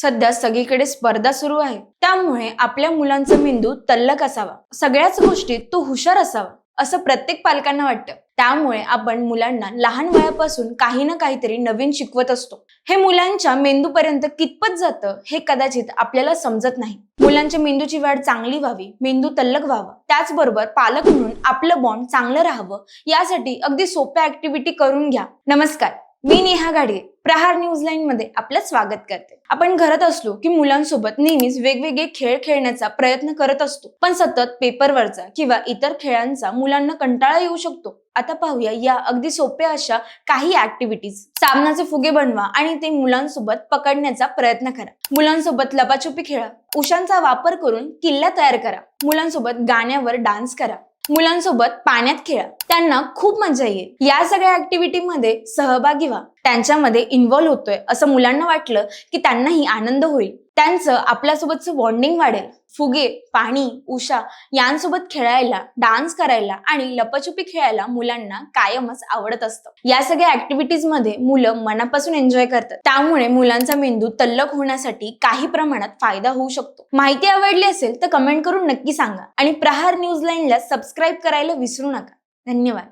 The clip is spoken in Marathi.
सध्या सगळीकडे स्पर्धा सुरू आहे. त्यामुळे आपल्या मुलांचा मेंदू तल्लक असावा. सगळ्याच गोष्टीत तो हुशार असावा असं प्रत्येक पालकांना वाटतं. त्यामुळे आपण मुलांना लहान वयापासून काही ना काहीतरी नवीन शिकवत असतो. हे मुलांच्या मेंदूपर्यंत कितपत जातं हे कदाचित आपल्याला समजत नाही. मुलांच्या मेंदूची वाढ चांगली व्हावी मेंदू तल्लक व्हावा. त्याचबरोबर पालक म्हणून आपलं बॉन्ड चांगलं राहावं यासाठी अगदी सोप्या ऍक्टिव्हिटी करून घ्या. नमस्कार. मी नेहा गाडगे प्रहार न्यूज लाईन मध्ये आपलं स्वागत करते. आपण घरात असलो की मुलांसोबत नेहमीच वेगवेगळे खेळ खेळण्याचा प्रयत्न करत असतो. पण सतत पेपरवरचा किंवा इतर खेळांचा मुलांना कंटाळा येऊ शकतो. आता पाहूया या अगदी सोप्या अशा काही ऍक्टिव्हिटीज सामनाचे फुगे बनवा आणि ते मुलांसोबत पकडण्याचा प्रयत्न करा. मुलांसोबत लपाछुपी खेळा. उशांचा वापर करून किल्ला तयार करा. मुलांसोबत गाण्यावर डान्स करा. मुलांसोबत पाण्यात खेळा. त्यांना खूप मजा येईल. या सगळ्या ऍक्टिव्हिटी मध्ये सहभागी व्हा. त्यांच्यामध्ये इन्व्हॉल्व्ह होतोय. असं मुलांना वाटलं की त्यांनाही आनंद होईल. त्यांचं आपल्यासोबतचं बॉन्डिंग वाढेल. फुगे पाणी उषा यांसोबत खेळायला डान्स करायला आणि लपचुपी खेळायला मुलांना कायमच आवडत असतं. या सगळ्या ऍक्टिव्हिटीजमध्ये मुलं मनापासून एन्जॉय करतात. त्यामुळे मुलांचा मेंदू तल्लक होण्यासाठी काही प्रमाणात फायदा होऊ शकतो. माहिती आवडली असेल तर कमेंट करून नक्की सांगा. आणि प्रहार न्यूज लाईनला सबस्क्राईब करायला विसरू नका. धन्यवाद.